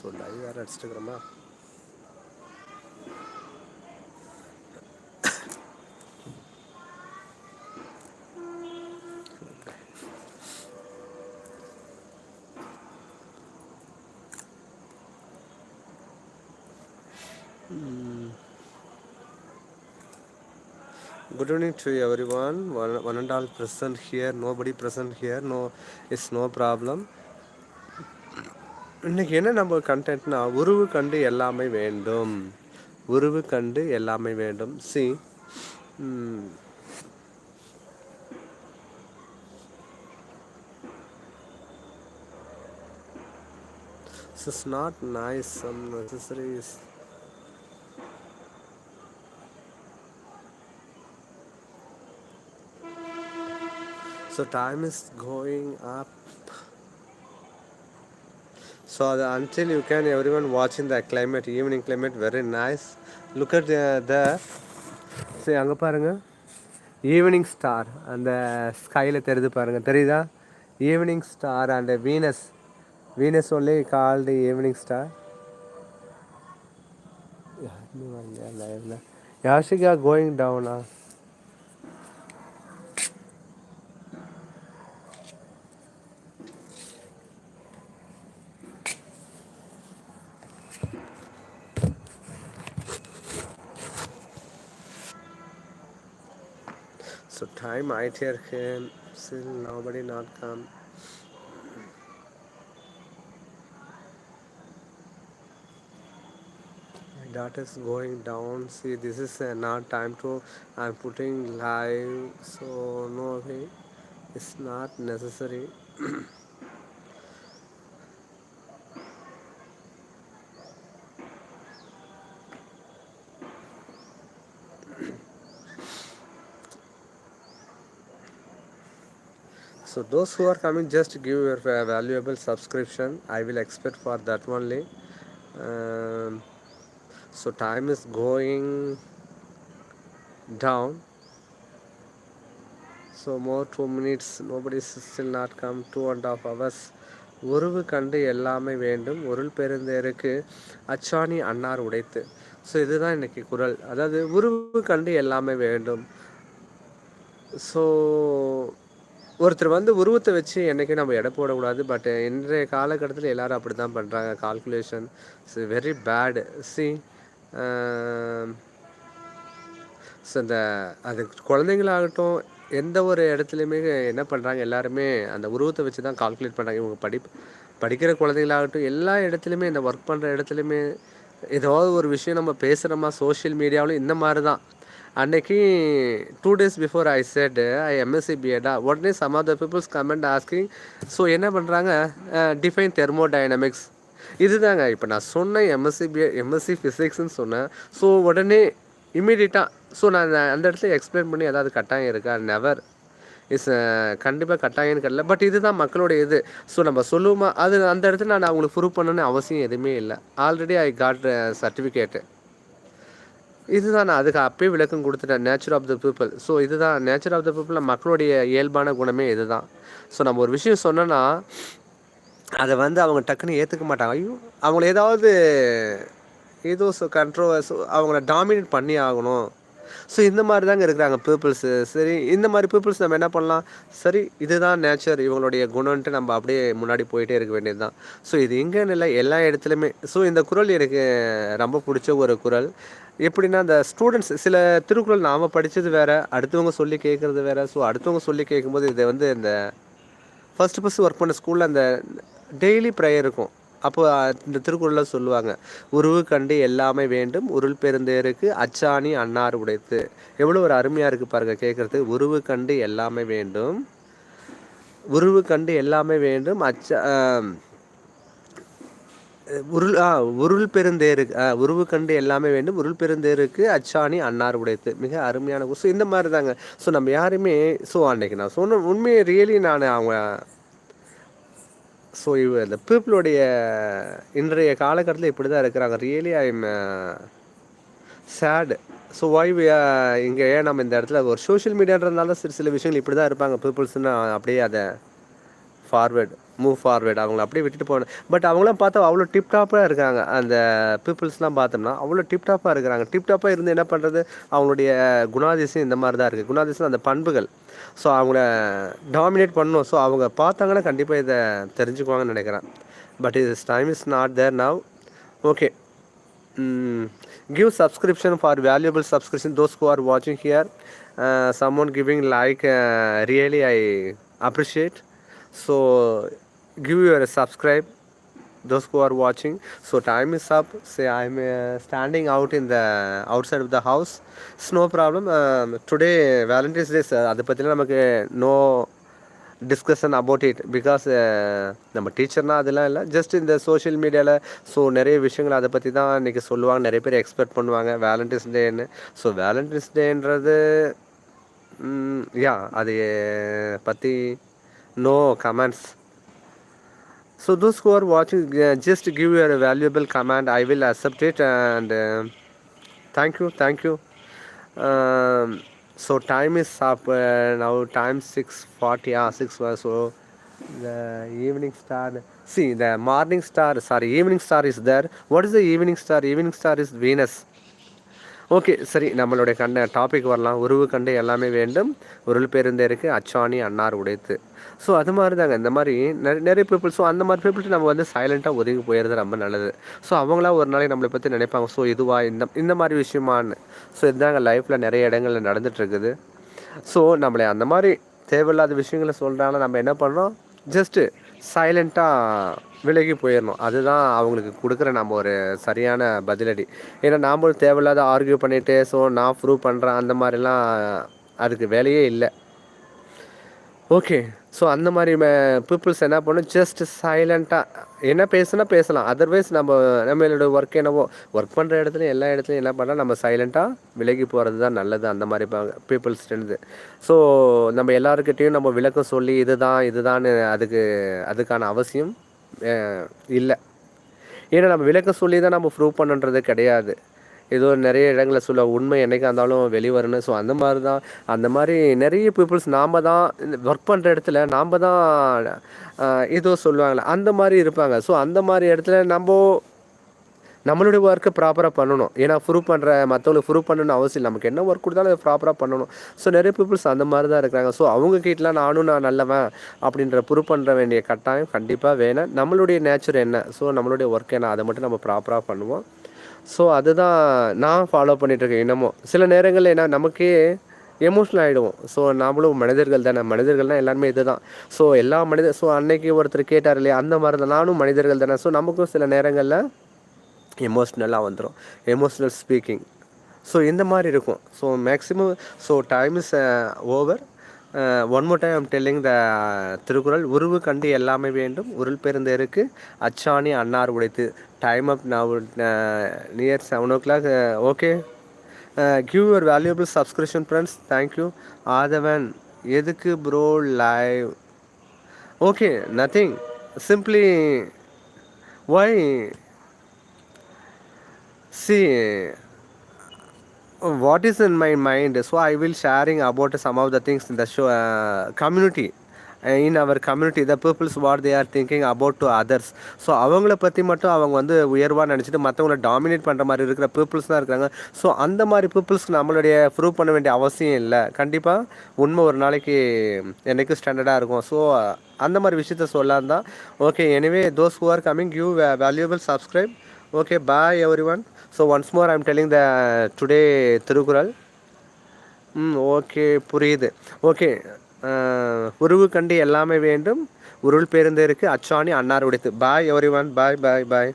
So live வேறு அடிச்சிட்டுக்கிறோமா Good evening to everyone. One, one and all present here. Nobody present here. No, it's no problem. இன்னைக்கு என்ன நம்ம கண்டென்ட்னா உருவு கண்டு எல்லாமே வேண்டும் உருவு கண்டு எல்லாமே வேண்டும் she is not nice some Some necessaries. So time is going up. So the, until you can, everyone watching the climate, evening climate, very nice. Look at the, the see அங்கே பாருங்க ஈவினிங் ஸ்டார் அந்த ஸ்கையில் தெரியுது பாருங்க தெரியுதா evening star and Venus Venus only called evening star லைவ்ல Yashika going டவுனா So time I here came, still nobody not come. My going down. See, this is uh, not time to. I'm putting live, so no way. It's not necessary. So those who are coming, just give your uh, valuable subscription. I will expect for that only. Um, so time is going down. So more two minutes. Nobody is still not come. Two and a half hours. உருவு கண்டு எல்லாமே வேண்டும் உருள் பெருந்தேருக்கு அச்சாணி அன்னார் உடைத்து so இதுதான் இன்னைக்கு குரல் அதாவது உருவு கண்டு எல்லாமே வேண்டும் ஸோ ஒருத்தர் வந்து உருவத்தை வச்சு என்றைக்கும் நம்ம எடை போடக்கூடாது பட் இன்றைய காலகட்டத்தில் எல்லாரும் அப்படி தான் பண்ணுறாங்க calculation it's very bad see so இந்த அது குழந்தைங்களாகட்டும் எந்த ஒரு இடத்துலையுமே என்ன பண்ணுறாங்க எல்லாருமே அந்த உருவத்தை வச்சு தான் கால்குலேட் பண்ணுறாங்க இவங்க படி படிக்கிற குழந்தைங்களாகட்டும் எல்லா இடத்துலையுமே இந்த ஒர்க் பண்ணுற இடத்துலையுமே ஏதாவது ஒரு விஷயம் நம்ம பேசுகிறோமா சோஷியல் மீடியாவிலும் இந்த மாதிரி தான் அன்னைக்கு two days before I said I MSc பிஎடா உடனே some of the peoples comment asking so என்ன பண்ணுறாங்க டிஃபைன் தெர்மோடைனமிக்ஸ் இதுதாங்க இப்போ நான் சொன்னேன் எம்எஸ்சி பிஏ எம்எஸ்சி ஃபிசிக்ஸ்னு சொன்னேன். ஸோ உடனே இம்மிடியட்டாக ஸோ நான் அந்த இடத்துல எக்ஸ்பிளைன் பண்ணி ஏதாவது கட்டாயம் இருக்கா? நெவர் இஸ் uh, கண்டிப்பாக கட்டாயம்னு கடல பட் இதுதான் மக்களுடைய இது. ஸோ நம்ம சொல்லுவோமா? அது அந்த இடத்துல நான் அவங்களுக்கு ப்ரூவ் பண்ணணும்னு அவசியம் எதுவுமே இல்லை. ஆல்ரெடி ஐ காட் சர்டிஃபிகேட்டு இதுதான் நான் அதுக்கு அப்பயே விளக்கம் கொடுத்துட்டேன். Nature of the people so இதுதான். நேச்சர் ஆஃப் த பீப்புளில் மக்களுடைய இயல்பான குணமே இதுதான். ஸோ நம்ம ஒரு விஷயம் சொன்னோன்னா அதை வந்து அவங்க டக்குன்னு ஏற்றுக்க மாட்டாங்க. ஐயோ அவங்கள ஏதாவது ஏதோ ஸோ கண்ட்ரோவர்ஸ் அவங்கள டாமினேட் பண்ணி ஆகணும். ஸோ இந்த மாதிரி தாங்க இருக்கிறாங்க பீப்புள்ஸு சரி இந்த மாதிரி பீப்புள்ஸ் நம்ம என்ன பண்ணலாம்? சரி இதுதான் நேச்சர் இவங்களுடைய குணம்ன்ட்டு நம்ம அப்படியே முன்னாடி போயிட்டே இருக்க வேண்டியது தான் ஸோ இது எங்கேன்னு இல்லை எல்லா இடத்துலையுமே. ஸோ இந்த குரல் எனக்கு ரொம்ப பிடிச்ச ஒரு குரல். எப்படின்னா அந்த ஸ்டூடெண்ட்ஸ் சில திருக்குறள் நாம் படித்தது வேறு அடுத்தவங்க சொல்லி கேட்குறது வேறு. ஸோ அடுத்தவங்க சொல்லி கேட்கும்போது இதை வந்து இந்த ஃபஸ்ட்டு ஃபஸ்ட்டு ஒர்க் பண்ண ஸ்கூலில் அந்த டெய்லி ப்ரேயர் இருக்கும். அப்போ இந்த திருக்குறளில் சொல்லுவாங்க உருவு கண்டு எல்லாமே வேண்டும் உருள் பெருந்தேருக்கு அச்சாணி அன்னார் உடைத்து. எவ்வளோ ஒரு அருமையாக இருக்குது பாருங்கள் கேட்குறது உருவு கண்டு எல்லாமே வேண்டும் உருவு கண்டு எல்லாமே வேண்டும் அச்சா உருள் ஆ உருள் பெருந்தேருக்கு உருவு கண்டு எல்லாமே வேண்டும் உருள் பெருந்தேருக்கு அச்சாணி அன்னார் உடைத்து. மிக அருமையான ஸோ இந்த மாதிரி தாங்க. ஸோ நம்ம யாருமே ஸோ அன்னைக்கு நான் சொன்ன உண்மையை ரியலி நான் அவங்க ஸோ இவ இந்த பீப்புளுடைய இன்றைய காலகட்டத்தில் இப்படி தான் இருக்கிறாங்க really I am sad so why இங்கே ஏன் நம்ம இந்த இடத்துல ஒரு சோஷியல் மீடியான்றதுனால சில சில விஷயங்கள் இப்படி தான் இருப்பாங்க பீப்புள்ஸ்னு அப்படியே அதை ஃபார்வேர்டு மூவ் ஃபார்வேர்டு அவங்கள அப்படியே விட்டுட்டு போகணும் பட் அவங்களாம் பார்த்தா அவ்வளோ டிப்டாப்பாக இருக்காங்க. அந்த பீப்புள்ஸ்லாம் பார்த்தோம்னா அவ்வளோ டிப்டாப்பாக இருக்கிறாங்க. டிப்டாப்பாக இருந்து என்ன பண்ணுறது அவங்களுடைய குணாதிசயம் இந்த மாதிரி தான் இருக்குது குணாதிசயம் அந்த பண்புகள். ஸோ அவங்கள டாமினேட் பண்ணணும். ஸோ அவங்க பார்த்தாங்கன்னா கண்டிப்பாக இதை தெரிஞ்சுக்குவாங்கன்னு நினைக்கிறேன். But is time is not there now okay give subscription for valuable subscription. Those who are watching here uh, someone giving like uh, really i appreciate. So give your subscribe those who are watching. So time is up. Say i'm uh, standing out in the outside of the house. It's no problem. Um, today valentine's day அதை பற்றிலாம் நமக்கு no discussion about it because நம்ம டீச்சர்னால் அதெல்லாம் இல்லை. Just இந்த social மீடியாவில் so நிறைய விஷயங்கள் அதை பற்றி தான் இன்றைக்கி சொல்லுவாங்க. நிறைய பேர் எக்ஸ்பெக்ட் பண்ணுவாங்க. வேலண்டைன்ஸ் டேன்னு ஸோ வேலண்டைன்ஸ் டேன்றது யா அது பற்றி no comments. so those who are watching uh, just give your valuable command. I will accept it and uh, thank you thank you. Um, so time is up uh, now time 6.40 or 6 ah, so the evening star see the morning star sorry evening star is there. What is the evening star? Evening star is venus. Okay சரி நம்மளுடைய கண்ட topic வரலாம். உருவு கண்டு எல்லாமே வேண்டும். உருள் பேருந்தே இருக்குது அச்சாணி அன்னார் உடைத்து. ஸோ அது மாதிரி தாங்க இந்த மாதிரி நிறைய நிறைய பீப்புள் ஸோ அந்த மாதிரி பீப்புள்ஸ் நம்ம வந்து சைலண்ட்டாக ஒதுங்கி போயிடுறது ரொம்ப நல்லது. ஸோ அவங்களா ஒரு நாளைக்கு நம்மளை பற்றி நினைப்பாங்க. ஸோ இதுவா இந்த இந்த மாதிரி விஷயமான்னு. ஸோ இதுதாங்க லைஃப்பில் நிறைய இடங்களில் நடந்துகிட்ருக்குது ஸோ நம்மளை அந்த மாதிரி தேவையில்லாத விஷயங்களை சொல்கிறாங்க நம்ம என்ன பண்ணுறோம் ஜஸ்ட்டு சைலண்ட்டாக விலகி போயிடணும் அதுதான் அவங்களுக்கு கொடுக்குற நம்ம ஒரு சரியான பதிலடி. ஏன்னா நாமளும் தேவையில்லாத ஆர்கியூ பண்ணிவிட்டு ஸோ நான் ப்ரூவ் பண்ணுறேன் அந்த மாதிரிலாம் அதுக்கு வேலையே இல்லை. ஓகே ஸோ அந்த மாதிரி பீப்புள்ஸ் என்ன பண்ணும்? ஜஸ்ட் சைலண்ட்டாக என்ன பேசுனா பேசலாம். அதர்வைஸ் நம்ம நம்மளோட ஒர்க் என்னவோ ஒர்க் பண்ணுற இடத்துல எல்லா இடத்துலையும் என்ன பண்ணலாம் நம்ம சைலண்ட்டாக விலகி போகிறது தான் நல்லது. அந்த மாதிரி பீப்புள்ஸ்லேருந்து ஸோ நம்ம எல்லாருக்கிட்டேயும் நம்ம விளக்கம் சொல்லி இதுதான் இதுதான் அதுக்கு அதுக்கான அவசியம் இல்லை. ஏன்னா நம்ம விளக்கம் சொல்லி தான் நம்ம ப்ரூவ் பண்ணுன்றது கிடையாது. ஏதோ நிறைய இடங்களில் சொல்ல உண்மை என்றைக்கா இருந்தாலும் வெளிவரணும் ஸோ அந்த மாதிரி தான் அந்த மாதிரி நிறைய பீப்புள்ஸ் நாம் தான் ஒர்க் பண்ணுற இடத்துல நாம் தான் ஏதோ சொல்லுவாங்களே அந்த மாதிரி இருப்பாங்க. ஸோ அந்த மாதிரி இடத்துல நம்ம நம்மளுடைய ஒர்க்கை ப்ராப்பராக பண்ணணும். ஏன்னா ப்ரூவ் பண்ணுற மற்றவங்களுக்கு ப்ரூவ் பண்ணணும்னு அவசியம் இல்லை. நமக்கு என்ன ஒர்க் கொடுத்தாலும் அதை ப்ராப்பராக பண்ணணும். ஸோ நிறைய பீப்புள்ஸ் அந்த மாதிரி தான் இருக்கிறாங்க. ஸோ அவங்க கிட்டலாம் நானும் நான் நல்லவன் அப்படின்ற ப்ரூவ் பண்ணுற வேண்டிய கட்டாயம் கண்டிப்பாக வேணும். நம்மளுடைய நேச்சர் என்ன? ஸோ நம்மளுடைய ஒர்க் என்ன? அதை மட்டும் நம்ம ப்ராப்பராக பண்ணுவோம். ஸோ அதுதான் நான் ஃபாலோ பண்ணிகிட்ருக்கேன் இன்னமும் சில நேரங்களில் என்ன நமக்கே எமோஷ்னல் ஆகிடுவோம் ஸோ நாமளும் மனிதர்கள் தானே. மனிதர்கள்னால் எல்லாருமே இது தான் ஸோ எல்லா மனிதர் ஸோ அன்னைக்கு ஒருத்தர் கேட்டார் இல்லையா அந்த மாதிரி தான். நானும் மனிதர்கள் தானே. ஸோ நமக்கும் சில நேரங்களில் எமோஷ்னலாக வந்துடும் எமோஷ்னல் ஸ்பீக்கிங் ஸோ இந்த மாதிரி இருக்கும். So maximum so time is over one more time I'm telling the Thirukkural உருவு கண்டு எல்லாமே வேண்டும் உருள் பெருந்தேருக்கு அச்சாணி அன்னார் உடைத்து. டைம் அப் நான் near seven o'clock okay give your valuable subscription friends thank you Aadhavan எதுக்கு bro live okay nothing simply why see what is in my mind so i will sharing about some of the things in the show uh, community. Community the peoples what they are thinking they are others so அவங்கள பற்றி மட்டும் அவங்க வந்து உயர்வாக நினச்சிட்டு மற்றவங்கள dominate பண்ணுற மாதிரி இருக்கிற பீப்புள்ஸ் தான் இருக்கிறாங்க ஸோ அந்த மாதிரி பீப்புள்ஸ்க்கு நம்மளுடைய ப்ரூவ் பண்ண வேண்டிய அவசியம் இல்லை. கண்டிப்பாக உண்மை ஒரு நாளைக்கு என்றைக்கும் ஸ்டாண்டர்டாக இருக்கும். ஸோ அந்த மாதிரி விஷயத்த சொல்லான் தான். Okay anyway those who are coming you valuable subscribe okay bye everyone so once more I'm telling the today Thirukkural hmm okay புரியுது. ஓகே uh, உருவு கண்டு எல்லாமே வேண்டும். உருள் பேருந்து இருக்குது அச்சாணி அன்னார் உடைத்து. பாய் எவ்ரி ஒன் பாய் பாய் பாய்